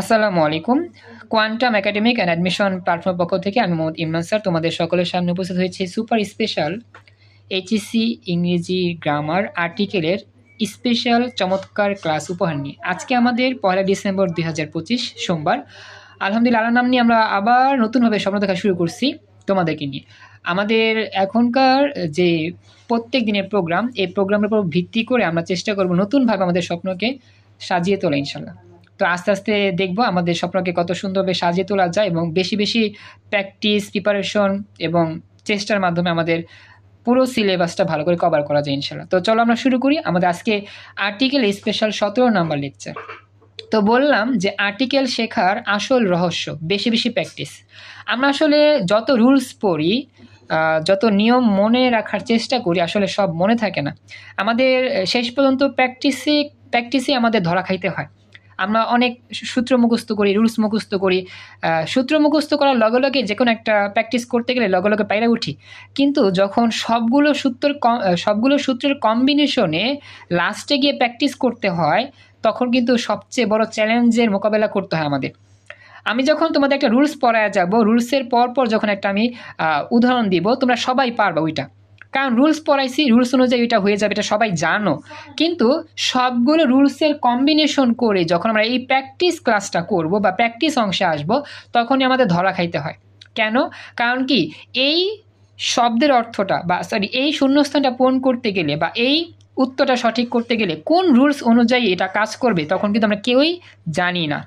আসসালামু আলাইকুম। Quantum academic and admission platform পক্ষ থেকে আমি মোহাম্মদ ইমরান স্যার, তোমাদের সকলের সামনে উপস্থিত হয়েছে সুপার স্পেশাল এইচএসসি ইংরেজি গ্রামার আর্টিকেলের স্পেশাল চমৎকার ক্লাস উপহার নিয়ে। আজকে আমাদের পয়লা ডিসেম্বর দুই সোমবার। আলহামদুলিল্লাহ আল্লাহ নাম নিয়ে আমরা আবার নতুনভাবে স্বপ্ন দেখা শুরু করছি তোমাদেরকে নিয়ে। আমাদের এখনকার যে প্রত্যেক দিনের প্রোগ্রাম এই প্রোগ্রামের উপর ভিত্তি করে আমরা চেষ্টা করব নতুনভাবে আমাদের স্বপ্নকে সাজিয়ে তোলা ইনশাল্লাহ তো আস্তে আস্তে দেখব আমাদের স্বপ্নকে কত সুন্দরভাবে সাজিয়ে তোলা যায় এবং বেশি বেশি প্র্যাকটিস, প্রিপারেশন এবং চেষ্টার মাধ্যমে আমাদের পুরো সিলেবাসটা ভালো করে কভার করা যায় ইনশাল্লাহ তো চলো আমরা শুরু করি আমাদের আজকে আর্টিকেল স্পেশাল সতেরো নাম্বার লেকচার তো বললাম যে আর্টিকেল শেখার আসল রহস্য, বেশি বেশি প্র্যাকটিস আমরা আসলে যত রুলস পড়ি যত নিয়ম মনে রাখার চেষ্টা করি, আসলে সব মনে থাকে না। আমাদের শেষ পর্যন্ত প্র্যাকটিসে প্র্যাকটিসে আমাদের ধরা খাইতে হয়। আমরা অনেক সূত্র মুখস্থ করি রুলস মুখস্থ করি। সূত্র মুখস্থ করার লগে লগে যে কোনো একটা প্র্যাকটিস করতে গেলে লগে লগে পাইরা উঠি। কিন্তু যখন সবগুলো সূত্রের কম সবগুলো সূত্রের কম্বিনেশনে লাস্টে গিয়ে প্র্যাকটিস করতে হয়, তখন কিন্তু সবচেয়ে বড় চ্যালেঞ্জের মোকাবেলা করতে হয় আমাদের। আমি যখন তোমাদের একটা রুলস পড়ায় যাব রুলসের পর পর যখন একটা আমি উদাহরণ দিব, তোমরা সবাই পারবে ওইটা। কারণ রুলস পড়াইছি, রুলস অনুযায়ী এটা হয়ে যাবে, এটা সবাই জানো। কিন্তু সবগুলো রুলসের কম্বিনেশন করে যখন আমরা এই প্র্যাকটিস ক্লাসটা করব বা প্র্যাকটিস অংশে আসব, তখনই আমাদের ধরা খাইতে হয়। কেন? কারণ কি, এই শব্দের অর্থটা বা সরি এই শূন্যস্থানটা পূরণ করতে গেলে বা এই উত্তরটা সঠিক করতে গেলে কোন রুলস অনুযায়ী এটা কাজ করবে, তখন কিন্তু আমরা কেউই জানি না।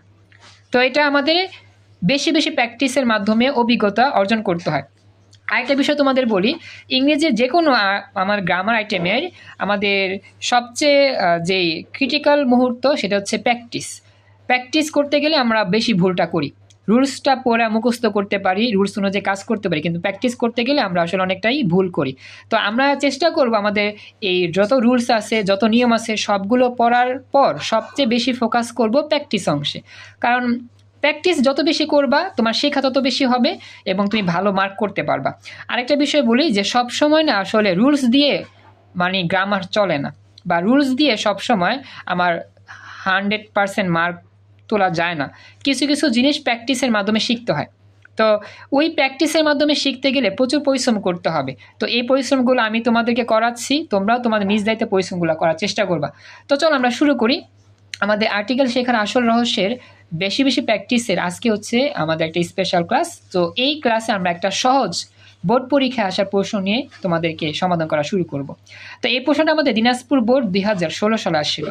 তো এটা আমাদের বেশি বেশি প্র্যাকটিসের মাধ্যমে অভিজ্ঞতা অর্জন করতে হয়। আরেকটা বিষয় তোমাদের বলি, ইংরেজির যে কোনো আমার গ্রামার আইটেমের আমাদের সবচেয়ে যেই ক্রিটিক্যাল মুহূর্ত সেটা হচ্ছে প্র্যাকটিস প্র্যাকটিস করতে গেলে আমরা বেশি ভুলটা করি। রুলসটা পড়া মুখস্থ করতে পারি রুলস অনুযায়ী কাজ করতে পারি, কিন্তু প্র্যাকটিস করতে গেলে আমরা আসলে অনেকটাই ভুল করি। তো আমরা চেষ্টা করব আমাদের এই যত রুলস আছে, যত নিয়ম আছে, সবগুলো পড়ার পর সবচেয়ে বেশি ফোকাস করব প্র্যাকটিস অংশে। কারণ প্র্যাকটিস যত বেশি করবা, তোমার শেখা তত বেশি হবে এবং তুমি ভালো মার্ক করতে পারবা। আরেকটা বিষয় বলি যে সব সময় না আসলে রুলস দিয়ে মানে গ্রামার চলে না বা রুলস দিয়ে সব সময় আমার হান্ড্রেড পারসেন্ট মার্ক তোলা যায় না। কিছু কিছু জিনিস প্র্যাকটিসের মাধ্যমে শিখতে হয়। তো ওই প্র্যাকটিসের মাধ্যমে শিখতে গেলে প্রচুর পরিশ্রম করতে হবে। তো এই পরিশ্রমগুলো আমি তোমাদেরকে করাচ্ছি, তোমরাও তোমাদের নিজ দায়িত্বে পরিশ্রমগুলো করার চেষ্টা করবা। তো চলো আমরা শুরু করি। আমাদের আর্টিকেল শেখার আসল রহস্যের বেশি বেশি প্র্যাকটিসের আজকে হচ্ছে আমাদের একটা স্পেশাল ক্লাস তো এই ক্লাসে আমরা একটা সহজ বোর্ড পরীক্ষায় আসার প্রশ্ন নিয়ে তোমাদেরকে সমাধান করা শুরু করব। তো এই প্রশ্নটা আমাদের দিনাজপুর বোর্ড দুই হাজার ষোলো সালে আসছিল।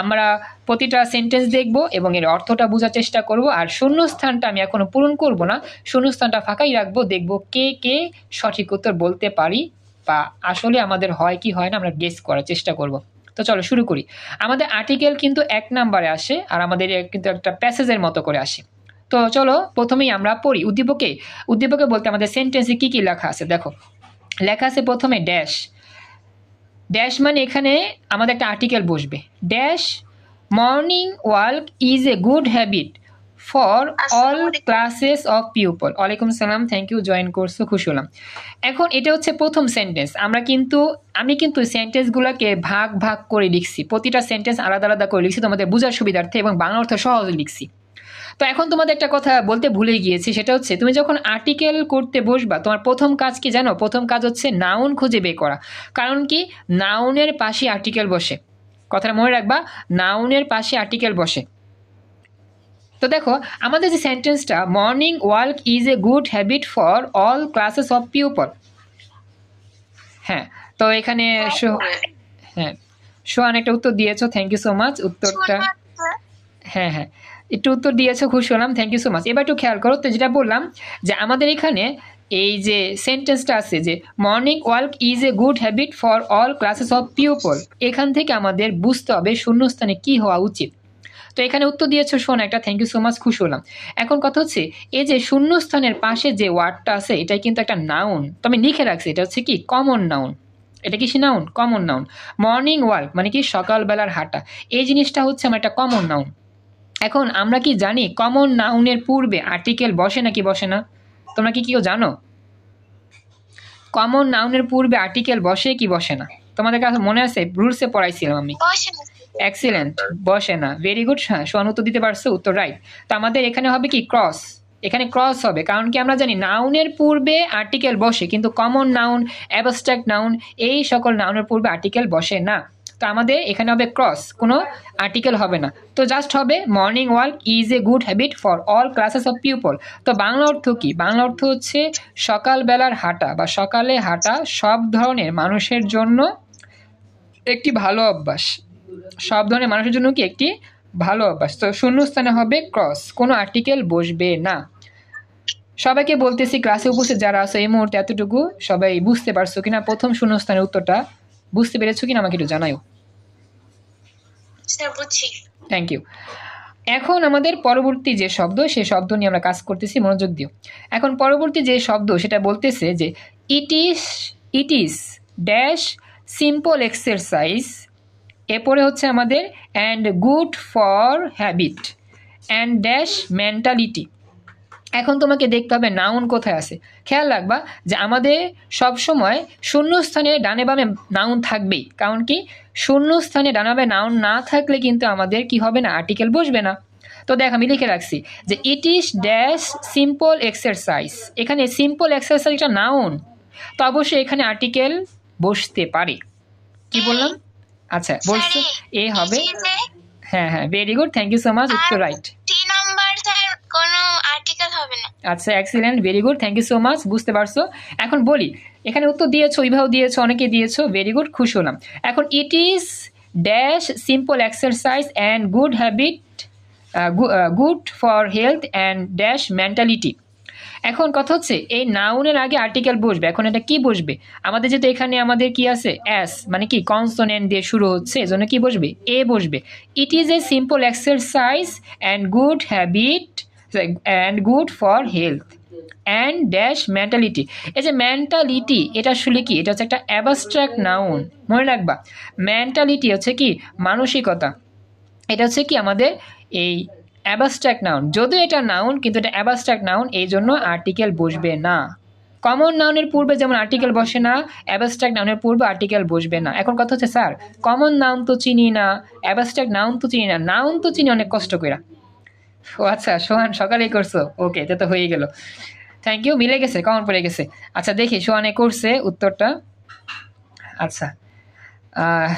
আমরা প্রতিটা সেন্টেন্স দেখব এবং এর অর্থটা বোঝার চেষ্টা করব, আর শূন্যস্থানটা আমি এখনও পূরণ করব না। শূন্যস্থানটা ফাঁকাই রাখব, দেখব কে কে সঠিক উত্তর বলতে পারি বা আসলে আমাদের হয় কি হয় না, আমরা গেস করার চেষ্টা করব। তো চলো শুরু করি। আমাদের আর্টিকেল কিন্তু এক নাম্বারে আসে আর আমাদের কিন্তু একটা প্যাসেজের মতো করে আসে। তো চলো প্রথমেই আমরা পড়ি। উদ্দীপকে উদ্দীপকে বলতে আমাদের সেন্টেন্সে কি কি লেখা আছে? দেখো, লেখা আছে প্রথমে ড্যাশ ড্যাশ মানে এখানে আমাদের একটা আর্টিকেল বসবে। Dash morning work is a good habit for all classes of pupil ওয়ালাইকুম সালাম থ্যাংক ইউ জয়েন করছ খুশি হলাম। এখন এটা হচ্ছে প্রথম সেন্টেন্স আমরা কিন্তু আমি কিন্তু সেন্টেন্সগুলোকে ভাগ ভাগ করে লিখছি। প্রতিটা সেন্টেন্স আলাদা আলাদা করে লিখছি তোমাদের বোঝার সুবিধার্থে এবং বাংলা অর্থ সহজ লিখছি। তো এখন তোমাদের একটা কথা বলতে ভুলে গিয়েছি সেটা হচ্ছে তুমি যখন আর্টিকেল করতে বসবা তোমার প্রথম কাজ কি জানো? প্রথম কাজ হচ্ছে নাউন খুঁজে বের করা। কারণ কি? নাউনের পাশে আর্টিকেল বসে। কথাটা মনে রাখবা নাউনের পাশে আর্টিকেল বসে। তো দেখো আমাদের যে সেন্টেন্সটা morning work is a good habit for all classes of pupil হ্যাঁ তো এখানে শো- হ্যাঁ সোহান একটা উত্তর দিয়েছ থ্যাংক ইউ সো মাচ উত্তরটা হ্যাঁ। হ্যাঁ একটু উত্তর দিয়েছ খুশি হলাম থ্যাংক ইউ সো মাচ এবার একটু খেয়াল করো তো যেটা বললাম যে আমাদের এখানে এই যে সেন্টেন্সটা আছে যে morning work is a good habit for all classes of pupil এখান থেকে আমাদের বুঝতে হবে শূন্যস্থানে কি হওয়া উচিত। তো এখানে উত্তর দিয়েছ, শোন, একটা থ্যাংক ইউ সো মাচ খুশি হলাম। এখন কথা হচ্ছে, এই যে শূন্যস্থানের পাশে যে ওয়ার্ডটা আছে, এটাই কিন্তু একটা নাউন তো আমি লিখে রাখছি, এটা হচ্ছে কি? কমন নাউন এটা কি noun common noun morning work মানে কি? সকালবেলার হাঁটা। এই জিনিসটা হচ্ছে আমার একটা কমন নাউন এখন আমরা কি জানি কমন নাউনের পূর্বে আর্টিকেল বসে নাকি বসে না? তোমরা কি কেউ জানো? কমন নাউনের পূর্বে আর্টিকেল বসে কি বসে না? তোমাদের কাছে মনে আছে? রুলসে পড়াইছিলাম আমি। এক্সিলেন্ট বসে না। ভেরি গুড হ্যাঁ সোয়ান উত্তর দিতে পারছ? উত্তর রাইট তো আমাদের এখানে হবে কি? ক্রস এখানে ক্রস হবে। কারণ কি আমরা জানি নাউনের পূর্বে আর্টিকেল বসে, কিন্তু কমন নাউন অ্যাবস্ট্রাক্ট নাউন এই সকল নাউনের পূর্বে আর্টিকেল বসে না। তো আমাদের এখানে হবে ক্রস কোনো আর্টিকেল হবে না। তো জাস্ট হবে morning walk is a good habit for all classes of people তো বাংলা অর্থ কি? বাংলা অর্থ হচ্ছে সকালবেলার হাঁটা, বা সকালে হাঁটা সব ধরনের মানুষের জন্য একটি ভালো অভ্যাস। সব ধরনের মানুষের জন্য কি একটি ভালো অভ্যাস? তো শূন্যস্থানে হবে ক্রস কোনো আর্টিকেল বসবে না। সবাইকে বলতেছি ক্লাসে উপস্থিত যারা আছে এই মুহূর্তে এতটুকু সবাই বুঝতে পারছ কিনা? প্রথম শূন্যস্থানের উত্তরটা বুঝতে পেরেছ কিনা আমাকে একটু জানাও থ্যাংক ইউ এখন আমাদের পরবর্তী যে শব্দ সেই শব্দ নিয়ে আমরা কাজ করতেছি মনোযোগ দিও। এখন পরবর্তী যে শব্দ সেটা বলতেছে যে it is it is dash simple exercise এরপরে হচ্ছে আমাদের and good for habit and dash mentality এখন তোমাকে দেখতে হবে নাউন কোথায় আছে। খেয়াল রাখবা যে আমাদের সব সবসময় শূন্যস্থানে ডানে বামে নাউন থাকবেই। কারণ কি? শূন্যস্থানে ডানে বামে নাউন না থাকলে কিন্তু আমাদের কি হবে না? আর্টিকেল বসবে না। তো দেখ, আমি লিখে রাখছি যে it is dash simple exercise এখানে সিম্পল এক্সারসাইজ একটা নাউন তো অবশ্যই এখানে আর্টিকেল বসতে পারে। কি বললাম? আচ্ছা বলছো এ হবে হ্যাঁ হ্যাঁ very good thank you so much উত্তর রাইট টি নাম্বার স্যার কোনো আর্টিকেল হবে না। আচ্ছা excellent very good thank you so much বুঝতে পারছ? এখন বলি এখানে উত্তর দিয়েছ ওইভাবে দিয়েছ অনেকে দিয়েছ ভেরি গুড খুশি হলাম। এখন it is dash simple exercise and good habit good for health and dash mentality এখন কথা হচ্ছে, এই নাউনের আগে আর্টিকেল বসবে, এখন এটা কি বসবে? আমাদের যেহেতু এখানে আমাদের কি আছে? অ্যাস মানে কি? কনসোনেন্ট দিয়ে শুরু হচ্ছে, এজন্য কি বসবে? এ বসবে। It is a simple exercise and good habit and good for health and dash mentality এই যে মেন্টালিটি এটা আসলে কি? এটা হচ্ছে একটা অ্যাবস্ট্রাক্ট নাউন মনে রাখবা। মেন্টালিটি হচ্ছে কি? মানসিকতা। এটা হচ্ছে কি? আমাদের এই অ্যাবাস্ট্রাক্ট নাউন যদিও এটা নাউন কিন্তু এটা অ্যাবাস্ট্রাক্ট নাউন এই জন্য আর্টিকেল বসবে না। কমন নাউনের পূর্বে যেমন আর্টিকেল বসে না অ্যাবাস্ট্রাক্ট নাউনের পূর্বে আর্টিকেল বসবে না। এখন কথা হচ্ছে, স্যার কমন নাউন তো চিনি না অ্যাবাস্ট্রাক্ট নাউন তো চিনি না। নাউন তো চিনি অনেক কষ্ট করে ও আচ্ছা সোহান, সকালেই করছ। ওকে এটা তো হয়ে গেল। থ্যাংক ইউ মিলে গেছে কমন পড়ে গেছে। আচ্ছা দেখি, সোহানে করছে উত্তরটা। আচ্ছা।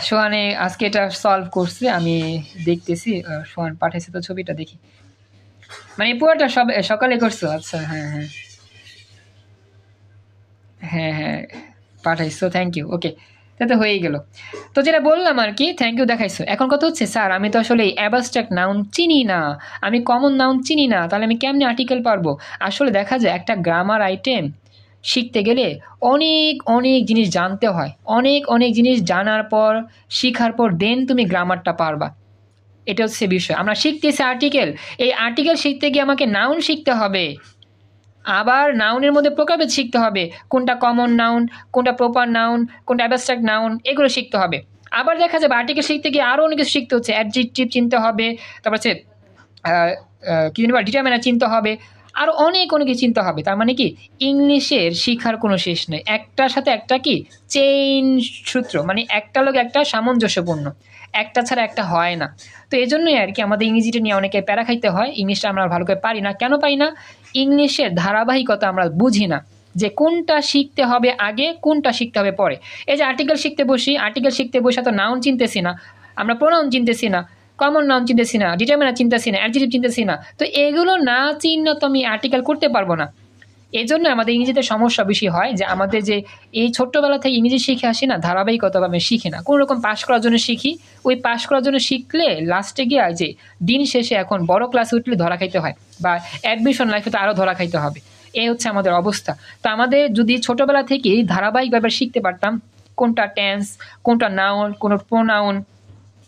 সোহানে আজকে এটা সলভ করছে, আমি দেখতেছি সোহান পাঠাইছে তো ছবিটা দেখি। মানে পুরোটা সব সকালে করছ? আচ্ছা হ্যাঁ হ্যাঁ। হ্যাঁ হ্যাঁ পাঠাইছো থ্যাংক ইউ ওকে তাতে হয়েই গেল। তো যেটা বললাম আর কি থ্যাংক ইউ দেখাইছো। এখন কথা হচ্ছে, স্যার, আমি তো আসলে অ্যাবাস্ট্রাক্ট নাউন চিনি না, আমি কমন নাউন চিনি না, তাহলে আমি কেমনে আর্টিকেল পারব? আসলে দেখা যায় একটা গ্রামার আইটেম শিখতে গেলে অনেক অনেক জিনিস জানতে হয়। অনেক অনেক জিনিস জানার পর, শিখার পর দেন তুমি গ্রামারটা পারবা। এটা হচ্ছে বিষয়। আমরা শিখতেছি আর্টিকেল এই আর্টিকেল শিখতে গিয়ে আমাকে নাউন শিখতে হবে। আবার নাউনের মধ্যে প্রকারভেদ শিখতে হবে। কোনটা কমন নাউন কোনটা প্রপার নাউন কোনটা অ্যাবস্ট্রাক্ট নাউন এগুলো শিখতে হবে। আবার দেখা যাবে আর্টিকেল শিখতে গিয়ে আরও অনেক কিছু শিখতে হচ্ছে। অ্যাডজেক্টিভ চিনতে হবে। তারপর হচ্ছে কি জানি ডিটারমিনার চিনতে হবে। আরও অনেক অনেক চিন্তা হবে। তার মানে কি? ইংলিশের শিখার কোনো শেষ নেই। একটার সাথে একটা কি? চেইন সূত্র মানে একটা লোক একটা সামঞ্জস্যপূর্ণ। একটা ছাড়া একটা হয় না। তো এই জন্যই আর কি আমাদের ইংরেজিটা নিয়ে অনেকে প্যারা খাইতে হয়। ইংলিশটা আমরা ভালো করে পারি না। কেন পারি না? ইংলিশের ধারাবাহিকতা আমরা বুঝি না যে কোনটা শিখতে হবে আগে, কোনটা শিখতে হবে পরে। এই যে আর্টিকেল শিখতে বসি আর্টিকেল শিখতে বসে তো নাউন চিনতেছি না। আমরা প্রোনাউন চিনতেছি না। কমন নাউন চিনতেছি না ডিটারমিনার চিনতেছি না অ্যাডজেক্টিভ চিনতেছি না। তো এগুলো না চিহ্ন তো আমি আর্টিকেল করতে পারব না। এই জন্য আমাদের ইংরেজিতে সমস্যা বেশি হয় যে আমাদের যে এই ছোট্টবেলা থেকে ইংরেজি শিখে আসি না ধারাবাহিকতা আমি শিখি না। কোনো রকম পাশ করার জন্য শিখি। ওই পাশ করার জন্য শিখলে লাস্টে গিয়ে যে দিন শেষে এখন বড় ক্লাসে উঠলে ধরা খাইতে হয়, বা অ্যাডমিশন লাইফে তো আরও ধরা খাইতে হবে। এই হচ্ছে আমাদের অবস্থা। তো আমাদের যদি ছোটবেলা থেকেই ধারাবাহিকভাবে শিখতে পারতাম, কোনটা টেন্স কোনটা নাউন কোনো প্রোনাউন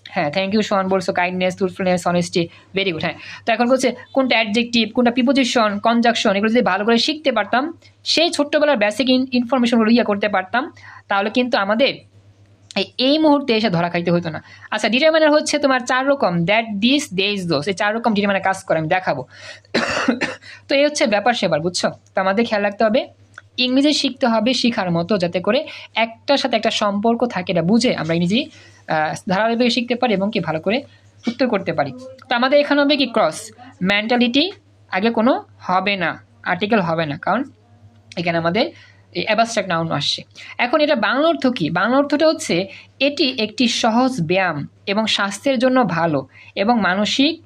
হ্যাঁ থ্যাংক ইউ শোন বলছো kindness truthfulness honesty very good হ্যাঁ। তো এখন বলছে, কোনটা অ্যাডজেক্টিভ কোনটা প্রিপোজিশন কনজাকশন এগুলো যদি ভালো করে শিখতে পারতাম, সেই ছোট্টবেলার বেসিক ইনফরমেশনগুলো ইয়ে করতে পারতাম, তাহলে কিন্তু আমাদের এই- মুহূর্তে এসে ধরা খাইতে হতো না। আচ্ছা ডিটারমিনার হচ্ছে তোমার চার রকম দ্যাট দিস দেস দোস এই চার রকম ডিটারমিনার কাজ করে, আমি দেখাবো। তো এই হচ্ছে ব্যাপার সেবার, বুঝছ? তো আমাদের খেয়াল রাখতে হবে, ইংরেজি শিখতে হবে শেখার মতো, যাতে করে একটার সাথে একটা সম্পর্ক থাকে এটা বুঝে আমরা ইংরেজি ধারাবাহিকভাবে শিখতে পারি এবং কি ভালো করে উত্তর করতে পারি। তো আমাদের এখানে হবে কি ক্রস মেন্টালিটি আগে কোনো হবে না আর্টিকেল হবে না, কারণ এখানে আমাদের অ্যাবাস্ট্রাক্ট নাউন আসছে। এখন এটা বাংলা অর্থ কী? বাংলা অর্থটা হচ্ছে এটি একটি সহজ ব্যায়াম এবং স্বাস্থ্যের জন্য ভালো এবং মানসিক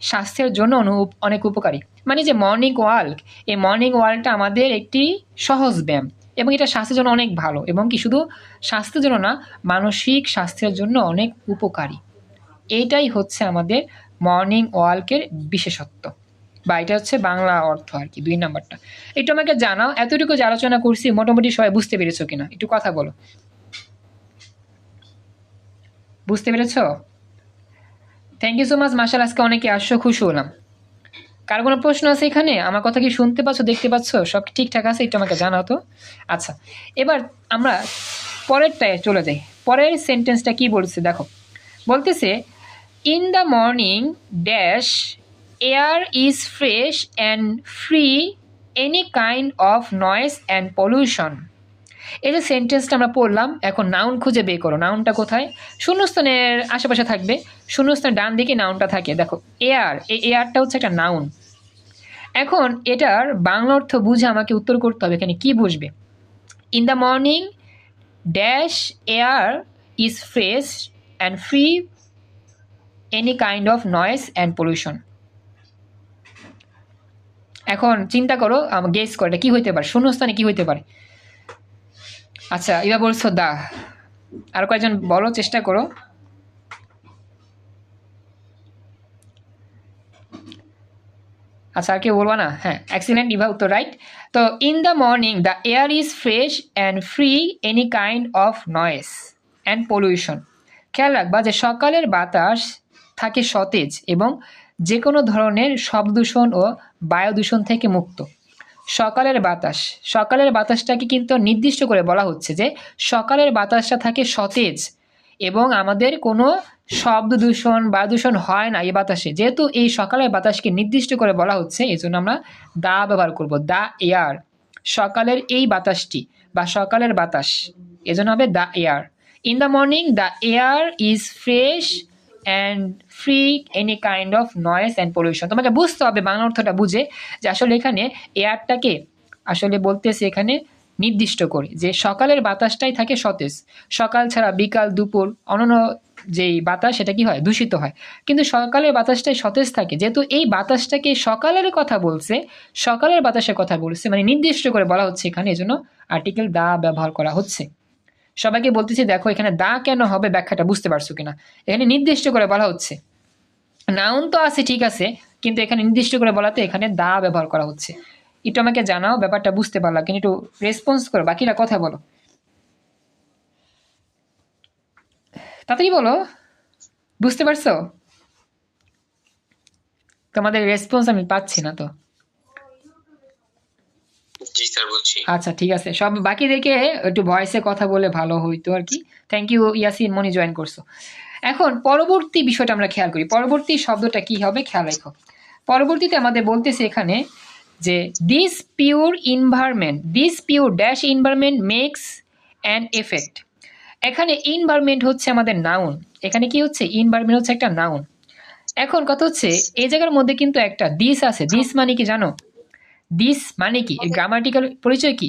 স্বাস্থ্যের জন্য অনু- অনেক উপকারী। মানে যে মর্নিং ওয়ার্ক এই মর্নিং ওয়ার্কটা আমাদের একটি সহজ ব্যায়াম। এবং এটা স্বাস্থ্যের জন্য অনেক ভালো এবং কি শুধু স্বাস্থ্যের জন্য না, মানসিক স্বাস্থ্যের জন্য অনেক উপকারী। এইটাই হচ্ছে আমাদের মর্নিং ওয়ার্কের বিশেষত্ব। বা এটা হচ্ছে বাংলা অর্থ আর কি, দুই নাম্বারটা। একটু আমাকে জানাও, এতটুকু যে আলোচনা করছি, মোটামুটি সবাই বুঝতে পেরেছ কিনা? একটু কথা বলো। বুঝতে পেরেছ? থ্যাংক ইউ সো মাচ মাসাল আজকে অনেকে আসছো, খুশি হলাম। কার কোনো প্রশ্ন আছে এখানে? আমার কথা কি শুনতে পাচ্ছ, দেখতে পাচ্ছ? সব ঠিকঠাক আছে? একটু আমাকে জানাও তো। আচ্ছা এবার আমরা পরেরটায় চলে যাই। পরের সেন্টেন্সটা কি বলছে? দেখো, বলতেছে in the morning dash air is fresh and free any kind of noise and pollution এই যে সেন্টেন্সটা আমরা পড়লাম, এখন নাউন খুঁজে বের করো নাউনটা কোথায়? শূন্যস্থানের আশেপাশে থাকবে শূন্যস্থানের ডান দিকে নাউনটা থাকে, দেখো এয়ার এই এয়ারটা হচ্ছে একটা নাউন এখন এটার বাংলা অর্থ বুঝে আমাকে উত্তর করতে হবে, এখানে কি বুঝবে? In the morning dash air is fresh and free any kind of noise and pollution এখন চিন্তা করো গেস করো, এটা কী হইতে পারে? শূন্যস্থানে কী হইতে পারে? আচ্ছা এবার বলছো দা। আর কয়েকজন বলো, চেষ্টা করো। আচ্ছা আর কেউ বলবা না? হ্যাঁ অ্যাক্সিলেন্ট ইভা উত্তর রাইট তো in the morning the air is fresh and free any kind of noise and pollution খেয়াল রাখবা যে সকালের বাতাস থাকে সতেজ এবং যে কোনো ধরনের শব্দ দূষণ ও বায়ু দূষণ থেকে মুক্ত। সকালের বাতাস। সকালের বাতাসটাকে কিন্তু নির্দিষ্ট করে বলা হচ্ছে যে সকালের বাতাসটা থাকে সতেজ এবং আমাদের কোনো শব্দ দূষণ বায়ু দূষণ হয় না এই বাতাসে। যেহেতু এই সকালের বাতাসকে নির্দিষ্ট করে বলা হচ্ছে এই জন্য আমরা দা ব্যবহার করব, দা এয়ার। সকালের এই বাতাসটি বা সকালের বাতাস, এজন্য হবে the air. In the morning the air is fresh and free any kind of noise and pollution তোমাকে বুঝতে হবে বাংলা অর্থটা বুঝে যে আসলে এখানে এয়ারটাকে আসলে বলতেছে এখানে নির্দিষ্ট করে, যে সকালের বাতাসটাই থাকে সতেজ। সকাল ছাড়া বিকাল দুপুর অন্যান্য যেই বাতাস, সেটা কি হয়? দূষিত হয়। কিন্তু সকালের বাতাসটাই সতেজ থাকে। যেহেতু এই বাতাসটাকে সকালের কথা বলছে, সকালের বাতাসের কথা বলছে মানে নির্দিষ্ট করে বলা হচ্ছে এখানে, এজন্য আর্টিকেল দা ব্যবহার করা হচ্ছে। সবাইকে বলতেছি, দেখো, এখানে দা কেন হবে ব্যাখ্যাটা বুঝতে পারছ কিনা? এখানে নির্দিষ্ট করে বলা হচ্ছে। নাউন তো আছে, ঠিক আছে, কিন্তু এখানে নির্দিষ্ট করে বলাতে এখানে দা ব্যবহার করা হচ্ছে। একটু আমাকে জানাও, ব্যাপারটা বুঝতে পারলাম, কিন্তু একটু রেসপন্স করো, বাকিরা কথা বলো। তাড়াতাড়ি বলো, বুঝতে পারছ? তোমাদের রেসপন্স আমি পাচ্ছি না তো। জি স্যার, বলছি। আচ্ছা ঠিক আছে। সব বাকিদেরকে একটু ভয়েসে কথা বলে ভালো হইতো আর কি। Thank you Yasin, Moni join করছ। এখন পরবর্তী বিষয়টা আমরা খেয়াল করি। পরবর্তী শব্দটা কি হবে? খেয়াল রেখো। পরবর্তীতে আমাদের বলতেছে এখানে যে this pure environment this pure dash environment makes an effect এখানে ইনভারমেন্ট হচ্ছে আমাদের নাউন এখানে কি হচ্ছে? ইনভারমেন্ট হচ্ছে একটা নাউন এখন কথা হচ্ছে, এই জায়গার মধ্যে কিন্তু একটা দিস আছে। দিস মানে কি জানো? দিস মানে কি? এর গ্রামাটিক্যাল পরিচয় কি?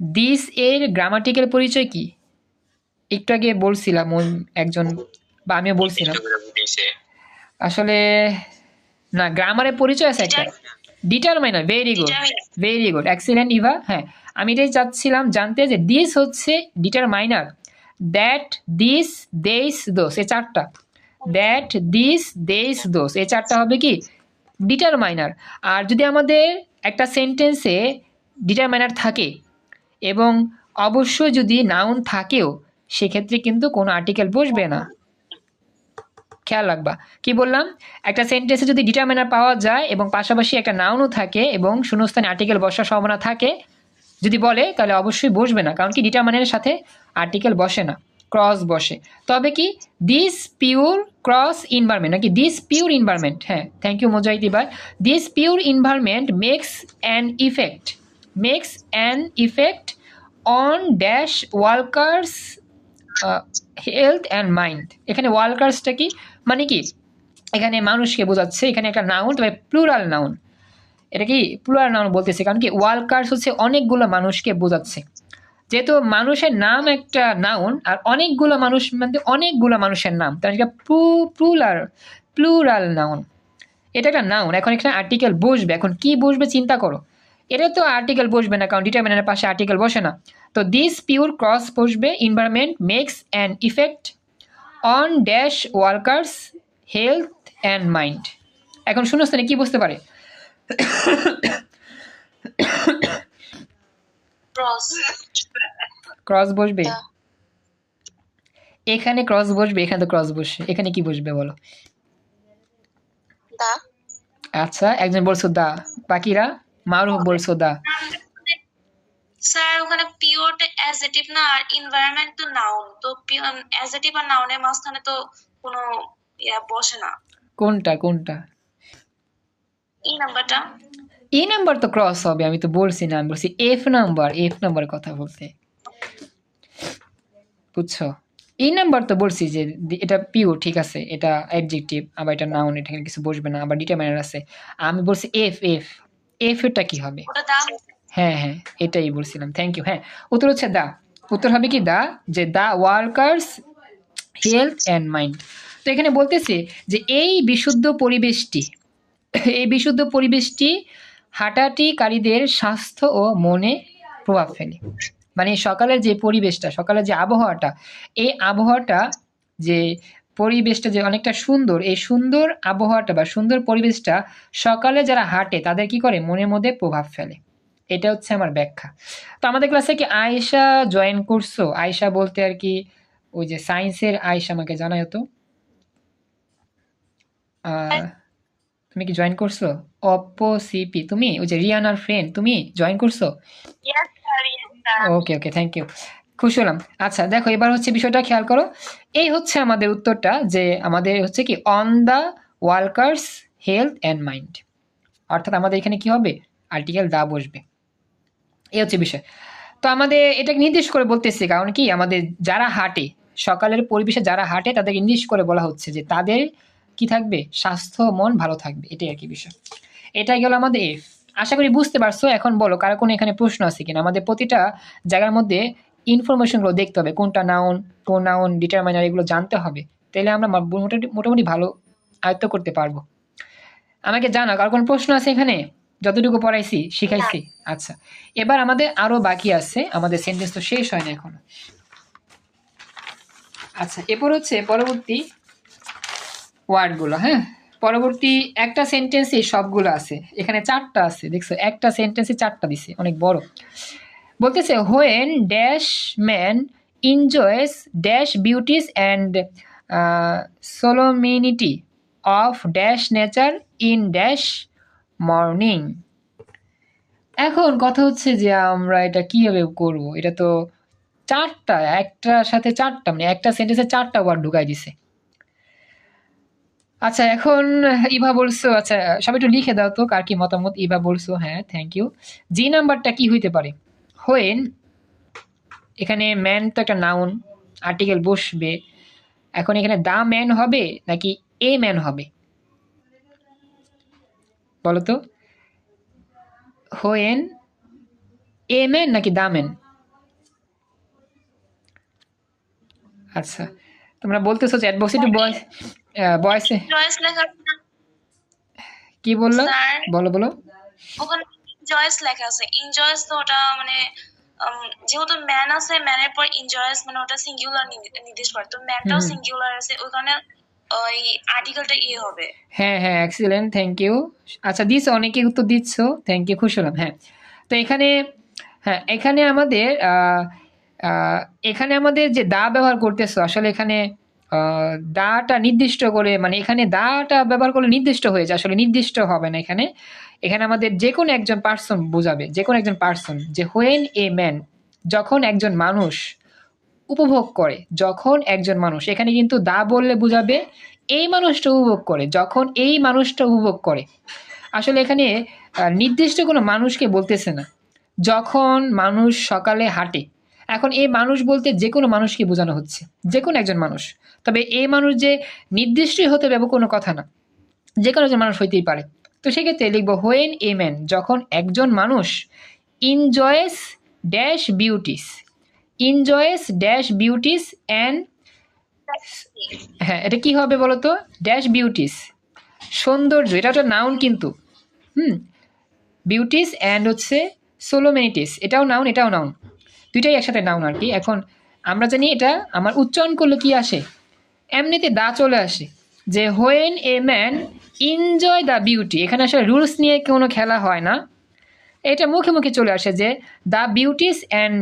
দিস এর গ্রামাটিক্যাল পরিচয় কি? একটু আগে বলছিলাম একজন বা আমিও বলছিলাম। আসলে না গ্রামারের পরিচয় আছে একটা। Determiner very good very good excellent Eva হ্যাঁ আমি এটাই চাচ্ছিলাম জানতে যে দিস হচ্ছে ডিটারমাইনার দ্যাট দিস দেস দোস এই চারটা। দ্যাট দিস দেস দোস এই চারটা হবে কি? ডিটারমাইনার আর যদি আমাদের একটা সেন্টেন্সে ডিটারমাইনার থাকে এবং অবশ্যই যদি নাউন থাকেও, সেক্ষেত্রে কিন্তু কোনো আর্টিকেল বসবে না। খেয়াল রাখবা। কি বললাম? একটা সেন্টেন্সে যদি ডিটারমিনার পাওয়া যায় এবং পাশাপাশি একটা নাউনও থাকে এবং শূন্যস্থানে আর্টিকেল বসার সম্ভাবনা থাকে, যদি বলে, তাহলে অবশ্যই বসবে না। কারণ কি? ডিটারমিনারের সাথে আর্টিকেল বসে না। ক্রস বসে। তবে কি? দিস পিওর ক্রস ইনভারমেন্ট নাকি দিস পিওর ইনভারমেন্ট হ্যাঁ thank you Mojahid ইবার this pure environment makes an effect makes an effect on dash workers health and mind এখানে ওয়ার্কার্সটা কি? মানে কি? এখানে মানুষকে বোঝাচ্ছে, এখানে একটা নাউন তবে প্লুরাল নাউন এটা কি? প্লুরাল নাউন বলতেছে, কারণ কি? ওয়ার্কার্স হচ্ছে অনেকগুলো মানুষকে বোঝাচ্ছে। যেহেতু মানুষের নাম একটা নাউন আর অনেকগুলো মানুষ মানে অনেকগুলো মানুষের নাম, তার এটা প্লুরাল প্লুরাল নাউন এটা একটা নাউন এখন এখানে আর্টিকেল বসবে, এখন কি বসবে চিন্তা করো। এটা তো আর্টিকেল বসবে না, কারণ ডিটারমিনারের পাশে আর্টিকেল বসে না। তো দিস পিওর ক্রস বসবে environment makes an effect on dash workers health and mind এখন শূন্যস্থানে কি বুঝতে পারে? ক্রস ক্রস বসবে? এখানে ক্রস বসবে এখানে তো ক্রস বসবে এখানে কি বসবে বলো? দা। আচ্ছা একজন বলছো দা। বাকিরা? মারুফ বলছো দা। স্যার ওখানে পিওরটা অ্যাজেটিভ না আর এনভায়রনমেন্ট তো নাউন তো অ্যাজেটিভ আর নাউনের মাঝখানে তো কোনো ইয়া বসে না। কোনটা কোনটা? এই নাম্বারটা এ নাম্বার তো ক্রস হবে আমি তো বলছি না আমি বলছি এফ নাম্বার এফ নাম্বারের কথা বলতে। বুঝছ? এই নাম্বার তো বলছি যে এটা পিও ঠিক আছে এটা অ্যাডজেক্টিভ আবার এটা নাউন এটা এখানে কিছু বসবে না আবার ডিটারমিনার আছে। আমি বলছি এফ এফ এফ এরটা কি হবে? হ্যাঁ হ্যাঁ এটাই বলছিলাম থ্যাংক ইউ হ্যাঁ। উত্তর হচ্ছে দা। উত্তর হবে কি দা? যে the workers health and mind তো এখানে বলতেছে যে এই বিশুদ্ধ পরিবেশটি এই বিশুদ্ধ পরিবেশটি হাঁটাটিকারীদের স্বাস্থ্য ও মনে প্রভাব ফেলে। মানে সকালের যে পরিবেশটা সকালের যে আবহাওয়াটা এই আবহাওয়াটা যে পরিবেশটা যে অনেকটা সুন্দর এই সুন্দর আবহাওয়াটা বা সুন্দর পরিবেশটা সকালে যারা হাঁটে তাদের কি করে? মনের মধ্যে প্রভাব ফেলে। এটা হচ্ছে আমার ব্যাখ্যা। তো আমাদের ক্লাসে কি আয়েশা জয়েন করছ? আয়েশা বলতে আর কি ওই যে সায়েন্সের আয়েশা আমাকে জানাই তো আহ, তুমি কি জয়েন করছ? অপো সিপি তুমি? ওই যে রিয়ানার ফ্রেন্ড তুমি জয়েন করছ? ওকে ওকে থ্যাংক ইউ খুশি হলাম। আচ্ছা দেখো এবার হচ্ছে বিষয়টা খেয়াল করো। এই হচ্ছে আমাদের উত্তরটা যে আমাদের হচ্ছে কি on the workers health and mind অর্থাৎ আমাদের এখানে কি হবে? আর্টিকেল দা বসবে। এই হচ্ছে বিষয়। তো আমাদের এটাকে নির্দেশ করে বলতেছি কারণ কি আমাদের যারা হাঁটে সকালের পরিবেশে যারা হাঁটে তাদেরকে নির্দেশ করে বলা হচ্ছে যে তাদের কি থাকবে? স্বাস্থ্য মন ভালো থাকবে। এটাই আর কি বিষয়। এটাই গেল আমাদের এফ আশা করি বুঝতে পারছ এখন বলো কারও কোনো এখানে প্রশ্ন আছে কিনা? আমাদের প্রতিটা জায়গার মধ্যে ইনফরমেশনগুলো দেখতে হবে। কোনটা নাউন কোন নাউন ডিটারমাইনার এগুলো জানতে হবে। তাহলে আমরা মোটামুটি মোটামুটি ভালো আয়ত্ত করতে পারব। আমাকে জানা কার কোনো প্রশ্ন আছে এখানে? যতটুকু পড়াইছি শিখাইছি? আচ্ছা। এবার আমাদের আরও বাকি আছে। আমাদের সেন্টেন্স তো শেষ হয় না এখনও। আচ্ছা এরপর হচ্ছে পরবর্তী ওয়ার্ডগুলো হ্যাঁ? পরবর্তী একটা সেন্টেন্সে সবগুলো আছে। এখানে চারটা আছে, দেখছ? একটা সেন্টেন্সে চারটা দিছে, অনেক বড়। বলতেছে when dash man enjoys dash beauties and solemnity of dash nature in dash morning এখন কথা হচ্ছে যে আমরা এটা কীভাবে করব? এটা তো চারটা, একটার সাথে চারটা মানে একটা সেন্টেন্সে চারটা ওয়ার্ড ঢুকাই দিছে। আচ্ছা এখন ইভা বলছো আচ্ছা সবাই একটু লিখে দাও তো কার কি মতামত। ইভা বলছো হ্যাঁ থ্যাংক ইউ জি নাম্বারটা কি হইতে পারে? হোয়েন এখানে ম্যান তো একটা নাউন আর্টিকেল বসবে। এখন এখানে দা ম্যান হবে নাকি এ ম্যান হবে? বলো তো। হোয়েন এ ম্যান নাকি দা ম্যান আচ্ছা তোমরা বলতেছো চ্যাট বক্সে একটু বয়স বয়সে জয়েস লেখা আছে কি বলল? বলো বলো। ওখানে জয়েস লেখা আছে। ইনজয়েস তো ওটা মানে যেহেতু ম্যান আছে ম্যানের পর ইনজয়েস মানে ওটা সিঙ্গুলার নির্দেশ করে। তো ম্যানটাও সিঙ্গুলার আছে ওই কারণে ওই আর্টিকেলটা ইয়ে হবে। হ্যাঁ হ্যাঁ এক্সিলেন্ট থ্যাংক ইউ আচ্ছা দিস অনেকে উত্তর দিচ্ছ। থ্যাংক ইউ খুশি হলাম হ্যাঁ। তো এখানে হ্যাঁ এখানে আমাদের এখানে আমাদের যে দা ব্যবহার করতেছো আসলে এখানে দাটা নির্দিষ্ট করে মানে এখানে দাটা ব্যবহার করলে নির্দিষ্ট হয়ে যায়, আসলে নির্দিষ্ট হবে না এখানে। এখানে আমাদের যে কোনো একজন পার্সন বোঝাবে যে কোনো একজন পার্সন যে হোয়েন এ ম্যান যখন একজন মানুষ উপভোগ করে, যখন একজন মানুষ, এখানে কিন্তু দা বললে বোঝাবে, এই মানুষটা উপভোগ করে, যখন এই মানুষটা উপভোগ করে। আসলে এখানে নির্দিষ্ট কোনো মানুষকে বলতেছে না। যখন মানুষ সকালে হাঁটে এখন এই মানুষ বলতে যে কোনো মানুষকে বোঝানো হচ্ছে, যে কোনো একজন মানুষ। তবে এই মানুষ যে নির্দিষ্টই হতে হবে কোনো কথা না, যে কোনো একজন মানুষ হইতেই পারে। তো সেক্ষেত্রে লিখব হোয়েন এ ম্যান যখন একজন মানুষ enjoys dash beauties enjoys dash beauties and হ্যাঁ এটা কি হবে বলো তো ড্যাশ বিউটিস সৌন্দর্য, এটা একটা নাউন কিন্তু। হুম বিউটিস অ্যান্ড হচ্ছে সোলোমেনিটিস এটাও নাউন এটাও নাউন দুইটাই একসাথে নাউন আর কি। এখন আমরা জানি এটা আমার উচ্চারণ করলে কি আসে? এমনিতে দা চলে আসে যে when a man enjoy the beauty এখানে আসলে রুলস নিয়ে কোনো খেলা হয় না। এটা মুখে মুখে চলে আসে যে দ্য বিউটিস অ্যান্ড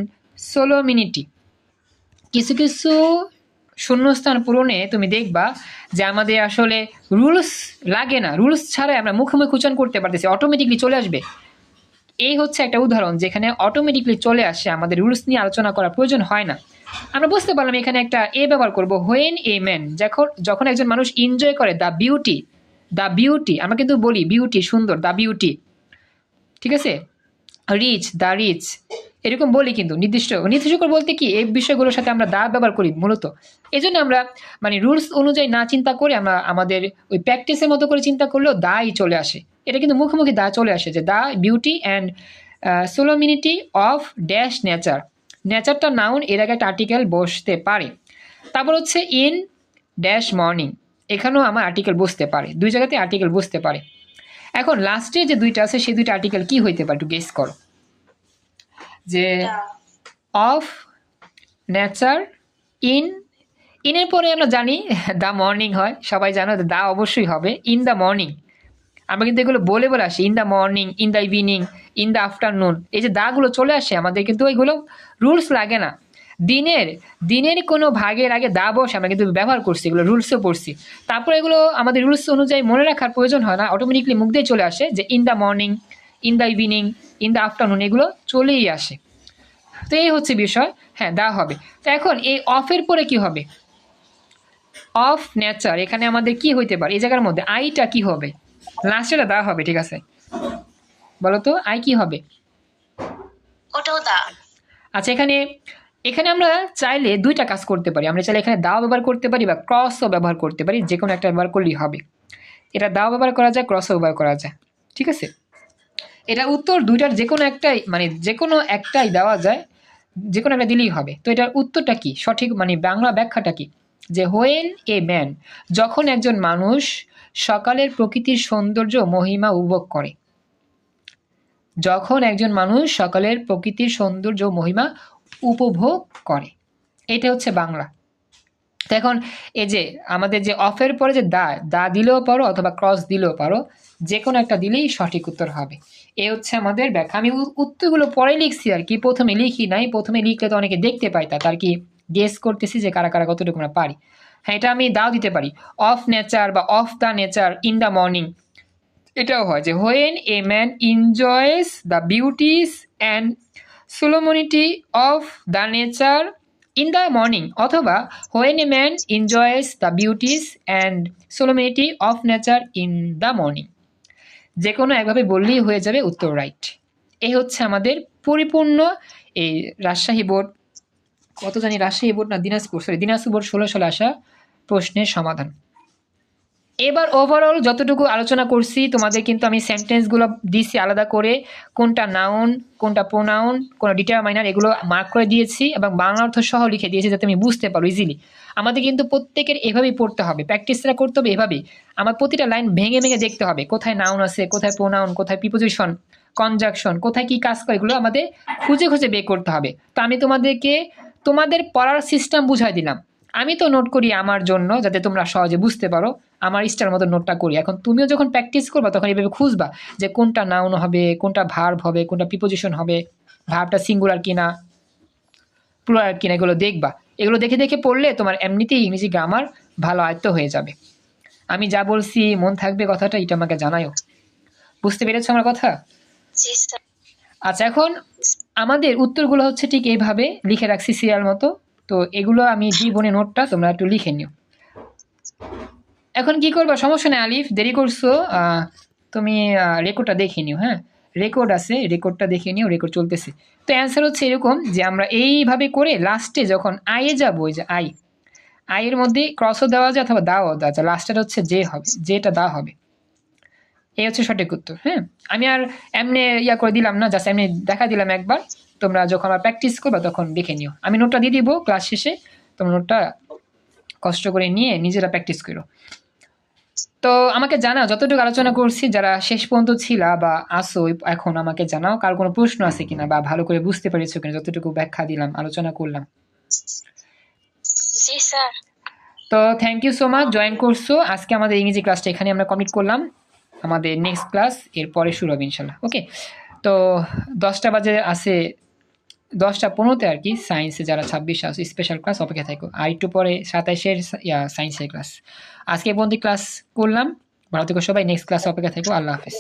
সোলোমিনিটি কিছু কিছু শূন্যস্থান পূরণে তুমি দেখবা যে আমাদের আসলে রুলস লাগে না। রুলস ছাড়াই আমরা মুখে মুখে উচ্চারণ করতে পারতেছি অটোমেটিকলি চলে আসবে। এই হচ্ছে একটা উদাহরণ যেখানে অটোমেটিকলি চলে আসে আমাদের রুলস নিয়ে আলোচনা করার প্রয়োজন হয় না। আমরা বুঝতে পারলাম এখানে একটা এ ব্যবহার করব হোয়েন এ ম্যান যখন যখন একজন মানুষ এনজয় করে দ্য বিউটি দ্য বিউটি আমরা কিন্তু বলি বিউটি সুন্দর দ্য বিউটি ঠিক আছে? রিচ দ্য রিচ এরকম বলি কিন্তু, নির্দিষ্ট। নির্দিষ্ট করে বলতে কি, এই বিষয়গুলোর সাথে আমরা দা ব্যবহার করি মূলত। এই জন্য আমরা মানে রুলস অনুযায়ী না চিন্তা করে আমরা আমাদের ওই প্র্যাকটিসের মতো করে চিন্তা করলেও দাই চলে আসে। এটা কিন্তু মুখোমুখি দা চলে আসে যে the beauty and solemnity of dash nature নেচারটা noun এর আগে একটা আর্টিকেল বসতে পারে। তারপর হচ্ছে ইন ড্যাশ মর্নিং এখানেও আমার আর্টিকেল বসতে পারে। দুই জায়গাতে আর্টিকেল বসতে পারে। এখন লাস্টে যে দুইটা আছে সেই দুইটা আর্টিকেল কি হইতে পারে একটু গেস করো। যে অফ নেচার ইন ইনের পরে আমরা জানি দ্য মর্নিং হয়। সবাই জানো দা অবশ্যই হবে। ইন দ্য মর্নিং আমরা কিন্তু এগুলো বলে বলে আসি। In the morning in the evening in the afternoon এই যে দাগুলো চলে আসে, আমাদের কিন্তু এগুলো রুলস লাগে না। দিনের দিনের কোনো ভাগের আগে দা বসে আমরা কিন্তু ব্যবহার করছি, এগুলো রুলসও পড়ছি। তারপর এগুলো আমাদের রুলস অনুযায়ী মনে রাখার প্রয়োজন হয় না অটোমেটিকলি মুখ দিয়ে চলে আসে যে in the morning in the evening in the afternoon এগুলো চলেই আসে। তো এই হচ্ছে বিষয়। হ্যাঁ দা হবে। তো এখন এই অফের পরে কি হবে? অফ নেচার এখানে আমাদের কি হইতে পারে? এই জায়গার মধ্যে আইটা কি হবে? লাস্টেটা দা হবে ঠিক আছে? বলো তো আই কি হবে? ওটাও দা আচ্ছা এখানে এখানে আমরা চাইলে দুইটা কাজ করতে পারি। আমরা চাইলে এখানে দাও ব্যবহার করতে পারি বা ক্রসও ব্যবহার করতে পারি যে কোনো একটা ব্যবহার করলেই হবে। এটা দাও ব্যবহার করা যায় ক্রসও ব্যবহার করা যায় ঠিক আছে? এটা উত্তর দুইটার যে কোনো একটাই মানে যে কোনো একটাই দেওয়া যায় যে কোনো একটা দিলেই হবে। তো এটার উত্তরটা কি? সঠিক মানে বাংলা ব্যাখ্যাটা কি? যে হোয়েন এ ম্যান, যখন একজন মানুষ সকালের প্রকৃতির সৌন্দর্য মহিমা উপভোগ করে। যখন একজন মানুষ সকালের প্রকৃতির সৌন্দর্য মহিমা উপভোগ করে। এটা হচ্ছে বাংলা। তো এখন এই যে আমাদের যে অফের পরে যে দা দা দিলেও পারো অথবা ক্রস দিলেও পারো যে কোনো একটা দিলেই সঠিক উত্তর হবে। এ হচ্ছে আমাদের ব্যাখ্যা। আমি উত্তরগুলো পরে লিখছি আর কি। প্রথমে লিখি নাই, প্রথমে লিখলে তো অনেকে দেখতে পাইতা তার কি গেস করতেছি যে কারা কারা কতটুকু আমরা পারি। হ্যাঁ এটা আমি দাও দিতে পারি। অফ নেচার বা of the nature in the morning এটাও হয় যে when a man enjoys the beauties and solemnity of the nature in the morning অথবা when a man enjoys the beauties and solemnity of nature in the morning যে কোনো একভাবে বললেই হয়ে যাবে উত্তর রাইট এই হচ্ছে আমাদের পরিপূর্ণ এই রাজশাহী বোর্ড কত জানি রাজশাহী বোর্ড না দিনাজপুর সরি দিনাজপুর ষোলো সালে আসা প্রশ্নের সমাধান। এবার ওভারঅল যতটুকু আলোচনা করছি, তোমাদের কিন্তু আমি সেন্টেন্সগুলো দিছি আলাদা করে, কোনটা নাউন কোনটা প্রোনাউন কোন ডিটারমাইনার এগুলো মার্ক করে দিয়েছি এবং বাংলা অর্থ সহ লিখে দিয়েছি যাতে আমি বুঝতে পারো ইজিলি আমাদের কিন্তু প্রত্যেকের এভাবেই পড়তে হবে প্র্যাকটিসটা করতে হবে এভাবেই। আমার প্রতিটা লাইন ভেঙে ভেঙে দেখতে হবে, কোথায় নাউন আছে, কোথায় প্রোনাউন কোথায় প্রিপোজিশন কনজাকশন কোথায় কি কাজ করে, এগুলো আমাদের খুঁজে খুঁজে বের করতে হবে। তো আমি তোমাদেরকে তোমাদের পড়ার সিস্টেম বুঝাই দিলাম। আমি তো নোট করি আমার জন্য যাতে তোমরা সহজে বুঝতে পারো। আমার ইষ্টার মতো নোটটা করি। এখন তুমিও যখন প্র্যাকটিস করবা তখন এভাবে খুঁজবা যে কোনটা নাউন হবে কোনটা ভার্ব হবে কোনটা প্রিপোজিশন হবে ভার্বটা সিঙ্গুলার কিনা প্লুরাল কিনা এগুলো দেখবা। এগুলো দেখে দেখে পড়লে তোমার এমনিতেই ইংরেজি গ্রামার ভালো আয়ত্ত হয়ে যাবে। আমি যা বলছি মন থাকবে কথাটা এটা আমাকে জানায়ও। বুঝতে পেরেছ আমার কথা? আচ্ছা এখন আমাদের উত্তরগুলো হচ্ছে ঠিক এইভাবে লিখে রাখছি সিরিয়াল মতো। তো এগুলো আমি জীবনে নোটটা তোমরা একটু লিখে নিও। এখন কি করবা? সমস্যা নেই আলিফ দেরি করছ। তুমি রেকর্ডটা দেখে নিও হ্যাঁ? রেকর্ড আছে রেকর্ডটা দেখে নিও রেকর্ড চলতেছে। তো অ্যান্সার হচ্ছে এরকম যে আমরা এইভাবে করে লাস্টে যখন আয়ে যাব ওই যে আই আয়ের মধ্যে ক্রসও দেওয়া যায় অথবা দাও দেওয়া যায় লাস্টের হচ্ছে যে হবে যেটা দেওয়া হবে। এই হচ্ছে সঠিক উত্তর হ্যাঁ? আমি আর এমনি ইয়া করে দিলাম না জাস্ট এমনি দেখা দিলাম একবার। তোমরা যখন আবার প্র্যাকটিস করবা তখন দেখে নিও। আমি নোটটা দিয়ে দিব ক্লাস শেষে। তোমরা নোটটা কষ্ট করে নিয়ে নিজেরা প্র্যাকটিস করো। তো আমাকে জানাও যতটুকু আলোচনা করছি যারা শেষ পর্যন্ত ছিলা বা আসো এখন আমাকে জানাও কার কোনো প্রশ্ন আছে কিনা বা ভালো করে বুঝতে পেরেছ কিনা যতটুকু ব্যাখ্যা দিলাম আলোচনা করলাম। জি স্যার। তো thank you so much join করছ। আজকে আমাদের ইংরেজি ক্লাসটা এখানে আমরা কমপ্লিট করলাম। আমাদের নেক্সট ক্লাস এরপরে শুরু হবে ইনশাল্লাহ ওকে তো দশটা বাজে আছে, দশটা পনেরোতে আর কি সায়েন্সে যারা ছাব্বিশ আছে স্পেশাল ক্লাস অপেক্ষা থাকো। আর একটু পরে সাতাইশের সায়েন্সের ক্লাস আজকে বন্ধু ক্লাস করলাম। ভালো থেকো সবাই নেক্সট ক্লাস অপেক্ষা থাকো। আল্লাহ হাফিজ।